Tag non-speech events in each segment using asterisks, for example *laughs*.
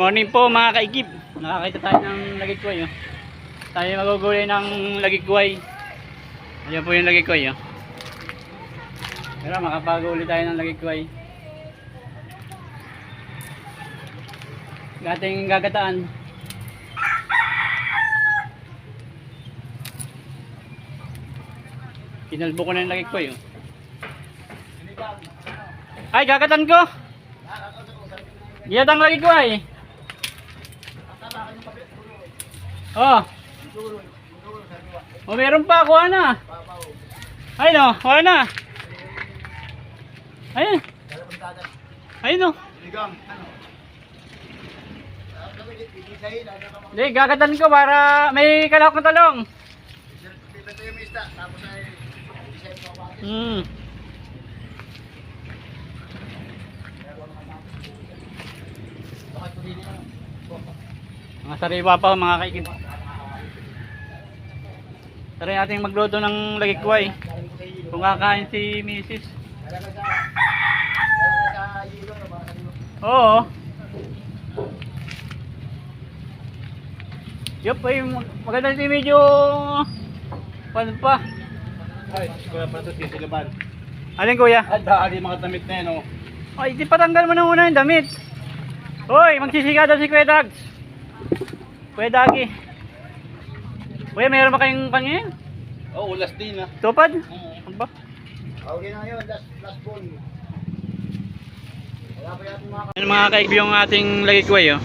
morning po mga kaikip. Nakakita tayo ng lagikway. Oh. Tayo magugulay ng lagikway. Ayan po yung lagikway. Oh. Pero makapag-uli tayo ng lagikway. Gating gagataan. Kinalbo ko na yung lagikway. Oh. Ay, gagatan ko! Giyatang lagi ko ay. Oh. Oh, meron pa ako na. Ay no, wala na. Ayun. Ayun no. Hindi, gagatan ko para may kalahok na talong. Hmm. Mga sariwa pa mga kaikip. Tara natin magluto ng lagikway. Kung kakain si Mrs. Oo. Yup, ay mag- maganda si medyo paano pa? Ay, kuya pa ito sisilaban. Alin kuya? Ay, dahali mga damit na yan, oh. Ay, di patanggal mo na muna yung damit. Hoy, magsisika daw si Kuya Dags. Kuya Dagi. Kuya, meron ba kayong kanya Oh, ulas din, ah. Tupad? Mm. Ano ba? Okay na yun, last, last ball. Wala pa yatin mga Yan mga kaigbi yung ating lagikway, oh.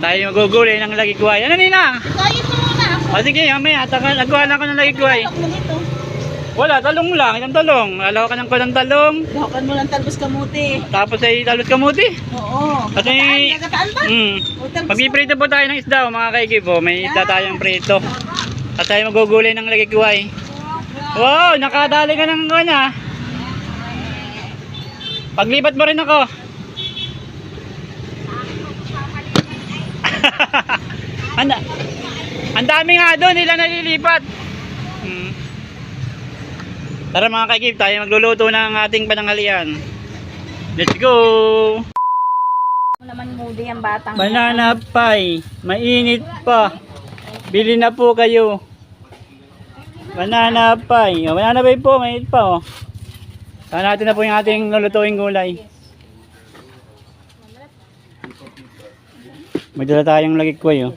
Tayo magugulay ng lagikway. Ano nina? Tayo mo muna ako. O sige, mamaya, tagal, nagawa na ako ng mo nito. Wala, talong lang. Isang talong. Alaw ka ng talong. Dawakan mo lang talbos kamuti. Tapos ay talot kamuti. Oo. Kasi- gagataan ba? Hmm. Talbos Magpiprito po tayo ng isda, oh, mga kaigib. Oh. May isda tayong prito. At tayo magugulay ng lagikway. Wow, nakadali ka ng kanya. Paglipat mo rin ako. *laughs* Anda. Ang dami nga doon, nila nalilipat. Hmm. Tara mga kakib, tayo magluluto ng ating pananghalian. Let's go! mo naman moody ang batang. Banana pie, mainit pa. Bili na po kayo. Banana pie. Oh, banana pie po, mainit pa oh. Saan natin na po yung ating lulutuing gulay. May dala tayong lagikwoy oh.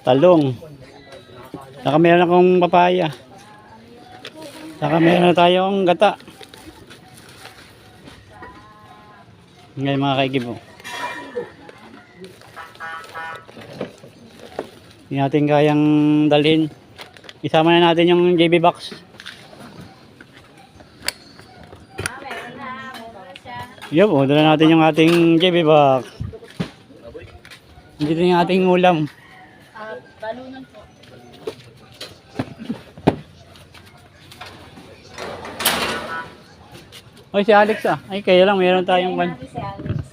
Talong. Saka meron akong papaya. Saka meron na tayong gata. Ngayon mga kaigib oh. Hindi natin kayang dalhin. Isama na natin yung JB box. Yup, oh, dala natin yung ating JB box. Dito yung ating ulam. Ah, balunan po. Oy, si Alex ah. Ay, kaya lang, meron tayong. Natin si Alex.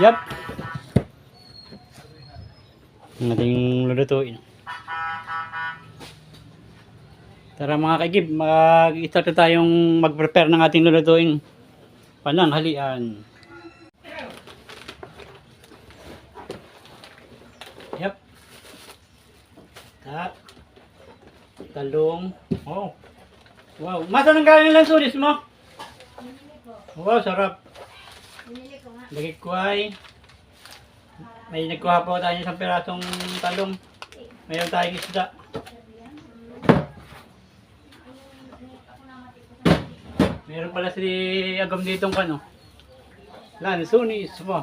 Yup. Ang ating lulutuin. Tara mga kagib, mag-start na tayong mag-prepare ng ating lulutuin. Pananghalian. Yup. Tap. Talong. Oh. Wow. Masa nang galing lang sulis mo? Wow, sarap. Lagikway. May nagkuha po tayo ng isang pirasong talong. Mayroon tayong isda. Meron pala si Agam ditong kano. Lansunis po.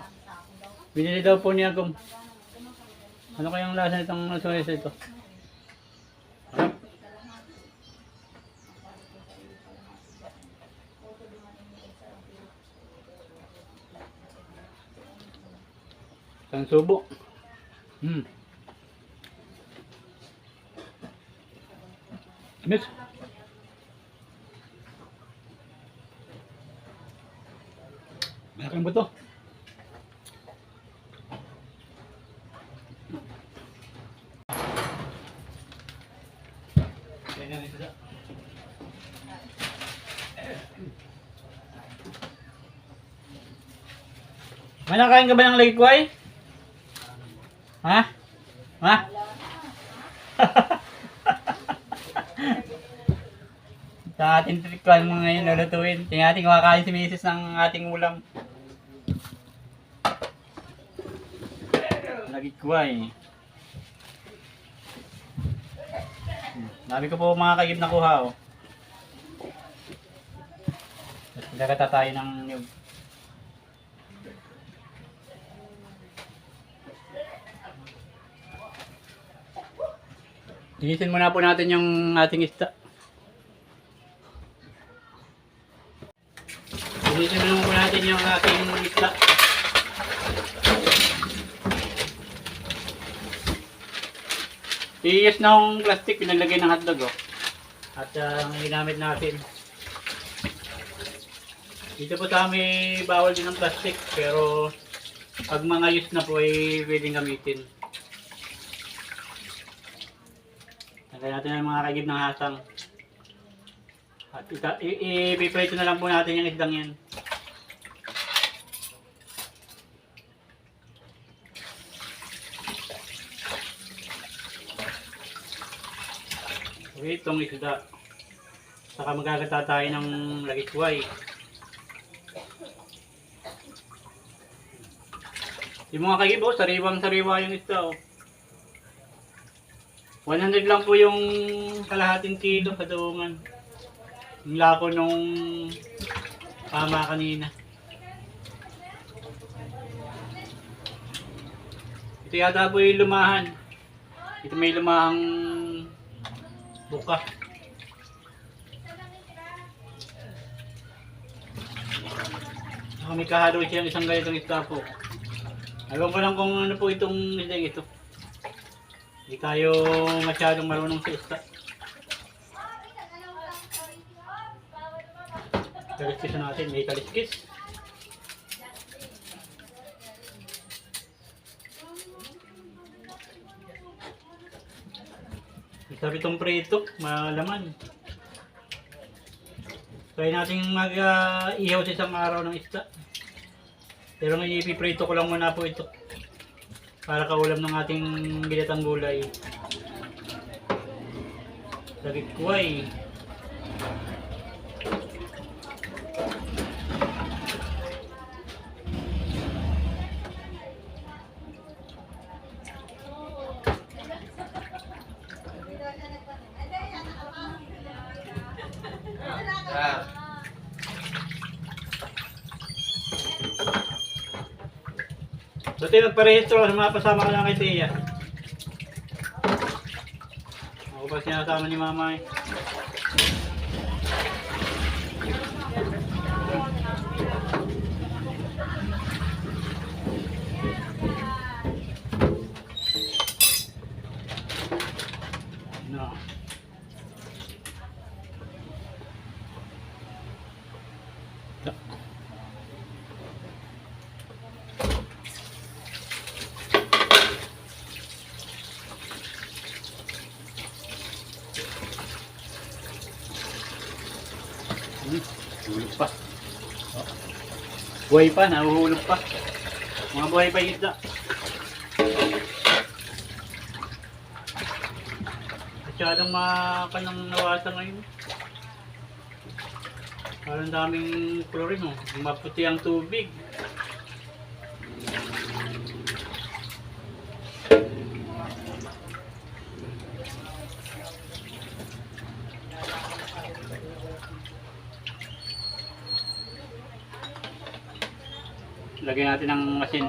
Binili daw po ni Agam. Ano kayang lasa nitong lansunis ito? Isang subo. Hmm. Miss. Malaking buto. May nakain ka ba ng likway? Ha? Ha? *laughs* Sa ating trikwan mo ngayon lulutuin. Tingnan natin kumakain si Mrs. ng ating ulam. Nagikway. Dami ko po mga kagib na kuha oh. Nagkata tayo ng nyug. Linisin muna po natin yung ating isda. Linisin muna po natin yung ating isda. Iiyas na akong plastic, pinalagay ng hotdog oh. At uh, ang ginamit natin. Dito po sa amin bawal din ng plastic pero pag mga use na po ay pwedeng gamitin. Lagay natin ang mga kagib ng hasang. At ipiprito na lang po natin yung isdang yan. Okay, itong isda. Saka magagata tayo ng lagikway. Yung mga kagib, oh, sariwang sariwa yung isda. Oh. 100 lang po yung kalahating kilo sa duungan. Yung lako nung tama kanina. Ito yata po yung lumahan. Ito may lumahang buka. May kahalo siyang isang ganitong isda po. Alam ko lang kung ano po itong isda ito. Hindi tayo masyadong marunong sa isda. Kaliskis na natin, may kaliskis. Sabi itong prito, malaman. Try natin mag-ihaw sa isang araw ng isda. Pero ngayon ipiprito ko lang muna po ito. Para kaulam ng ating binatang gulay. Sagikway. Buti nagparehistro sa mga kasama ko lang kay Tia. Ako ba sinasama ni Mama eh. No. Hmm, hulog pa. Oh. Buhay pa, nahuhulog pa. Mga buhay pa isda. Masyadong makanang nawasa ngayon. Parang daming chlorine, oh. Maputi ang tubig. Lagyan natin ng masin.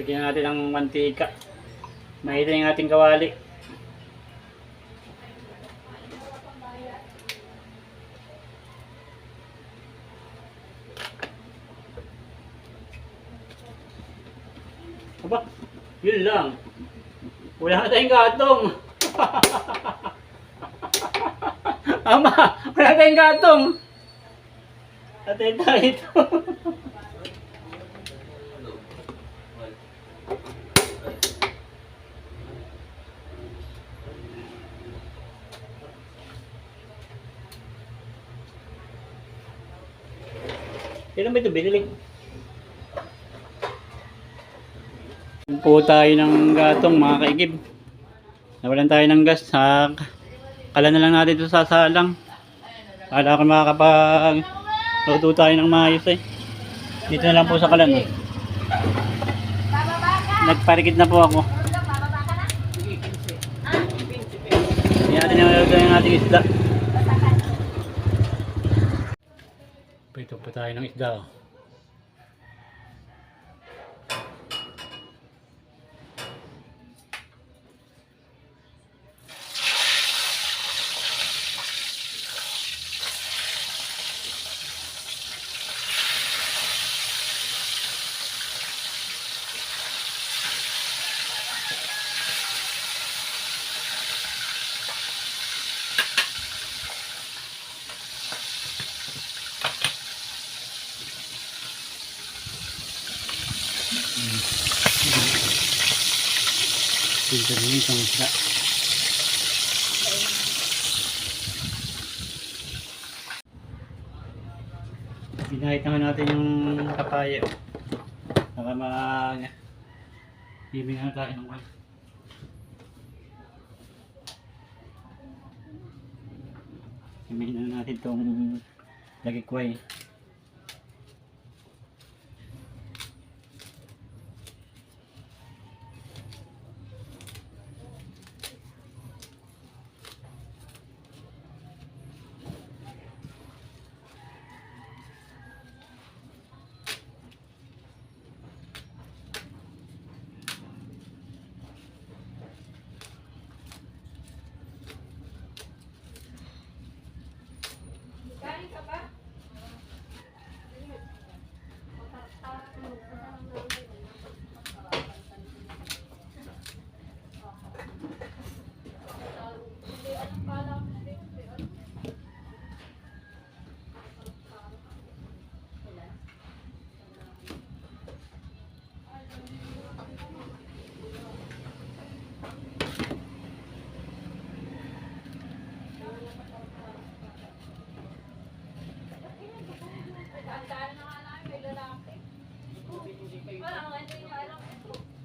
Lagyan natin ng mantika. Mahita yung ating kawali. Aba, yun lang. Wala na tayong gatong. *laughs* Ama, wala tayong gatong. Atay tayo ito. Kailan ba ito binili? Po tayo ng gatong mga kaigib. Nawalan tayo ng gas. Ha, kala na lang natin ito sasalang. Kala ko makakapag luto tayo ng maayos eh. Dito na lang po sa kalan. Eh. Nagparikit na po ako. Hindi natin naluluto yung ating isda. Pito po tayo ng isda. Oh. Rin yung isda. Ginahit naman natin yung kapayo. Para mag... Bibigyan na tayo ng wine. Sabihin na natin itong lagikway.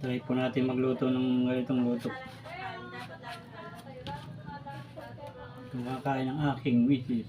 Try po natin magluto ng ganitong luto. Kumakain ng aking wishes.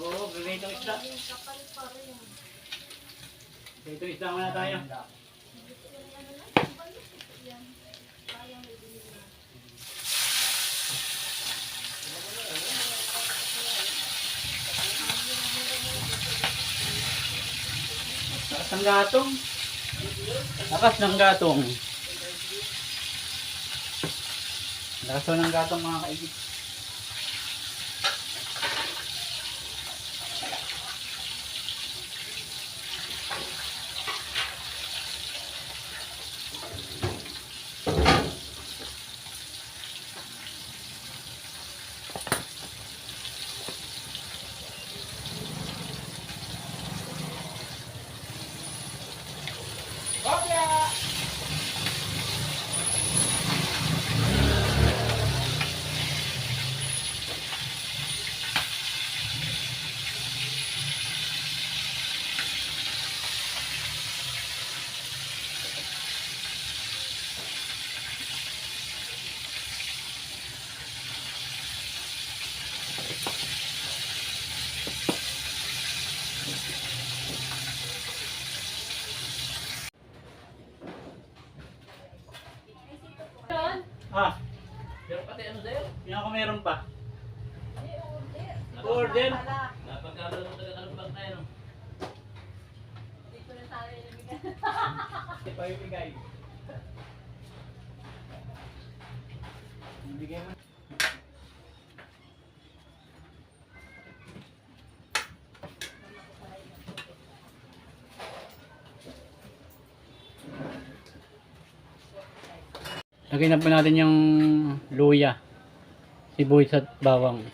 Oo, gagawin isda. Ito isda muna tayo. Lakas ng gatong. Lakas ng gatong. Lakas ng gatong mga kaigit. Order. Napagkalo ng taga-talbag na yun. Ito yung bigay. Bigay mo. Lagyan na po natin yung luya, sibuyas at bawang.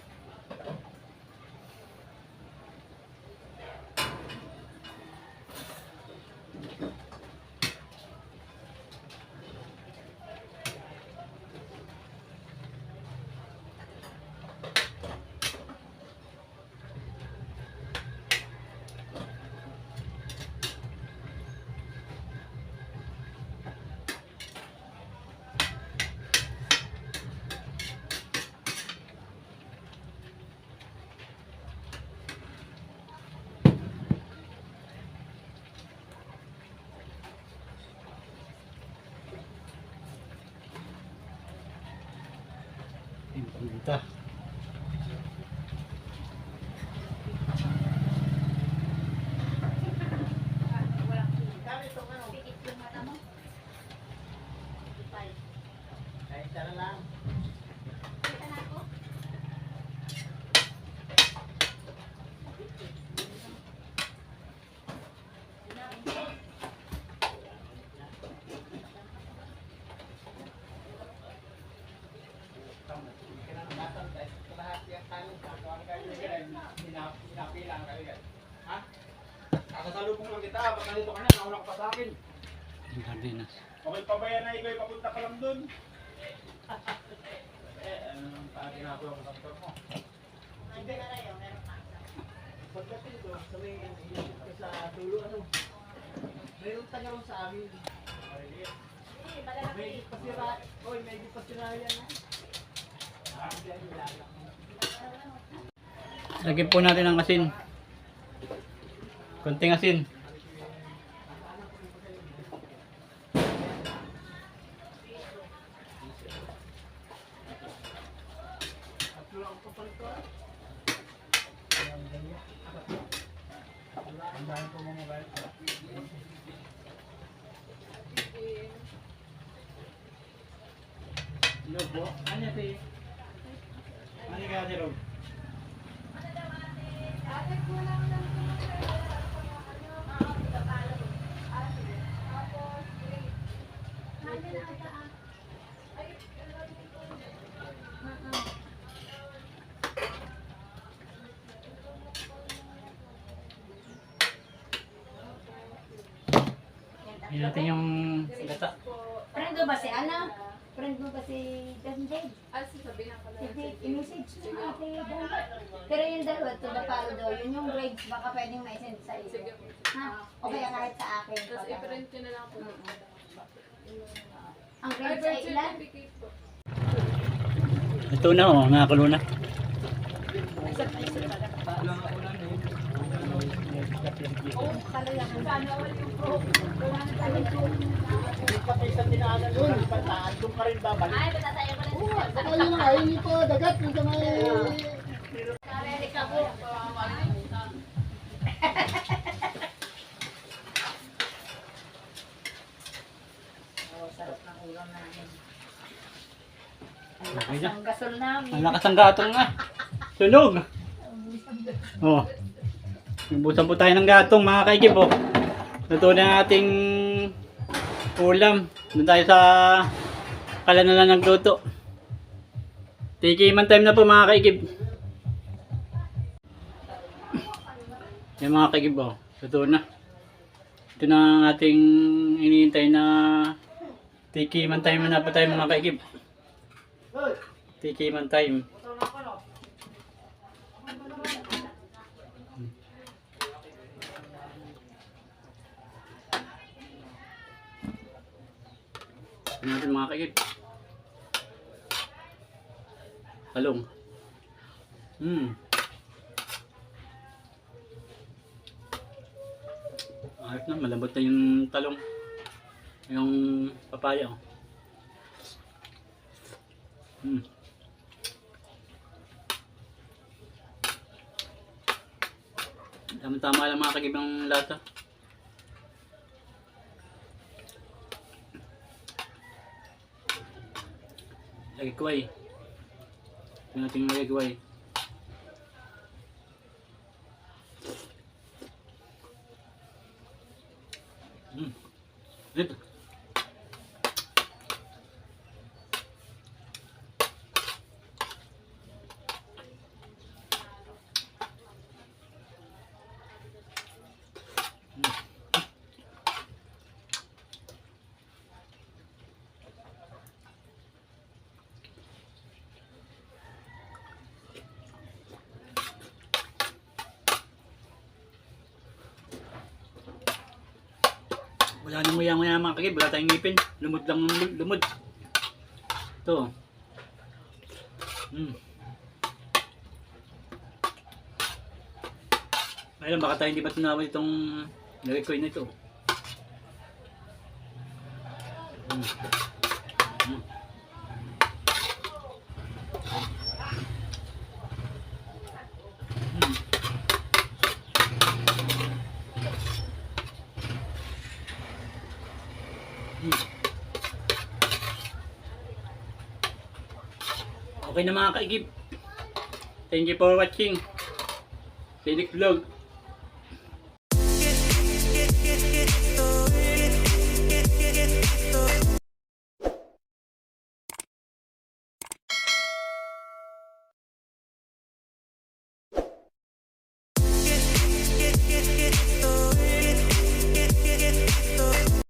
Yung paminta. Kakasalubong lang kita, baka dito ka na, nauna ka pa sa akin. Yung sardinas. Okay pa ba yan na ikaw papunta pa lang dun? eh, ano nang pagi na ako ang doktor mo? Hindi na na yun, meron pa. Pagdating dito, sa may sa tulo, ano? Mayroong taga ron sa amin. May pasira, oy, may pasira yan. Lagyan po natin ng asin. Konting asin. Po. Ano si? Ano ka, Jerome? Hindi natin yung gata. Friend mo ba si Ana? Friend mo ba si Dan Dave? Ah, sasabihin ako Si Dave, i-message mo ate Dan. Pero yung dalawa, to the palo daw, yun yung grades, baka pwedeng ma-send sa iyo. Sige po. Ha? O kaya kahit sa akin. Tapos i-print nyo na lang po. Ang grades ay ilan? Ito na oh, nakakulo na. Yung pro. Hindi pa Ang lakas. Ang gatong nga. Sunog. *laughs* Oh. Ibusan po tayo ng gatong mga kaikip oh. Luto na ating ulam. Doon tayo sa kala na lang nagluto. Tikiman time na po mga kaikip. Yan mga kaikip oh. Luto na. Ito na ang ating hinihintay na tikiman time na po tayo mga kaikip. Tikiman time. Tignan natin mga kakit. Talong. Hmm. Ayos na, malambot na yung talong. Yung papaya. oh. Hmm. Tama-tama lang mga kagibang lata. Lagi ko ay. Ito natin lagi ko ay. Hmm. Ito. Wala nang maya maya mga kagib, wala tayong ngipin. Lumod lang ng lu- lumod. Ito. Hmm. Ayun, baka tayo hindi ba tunawin itong nag-coin na ito. Hmm. Hmm. Okay na mga kaigib. Thank you for watching. Phoenix Vlog.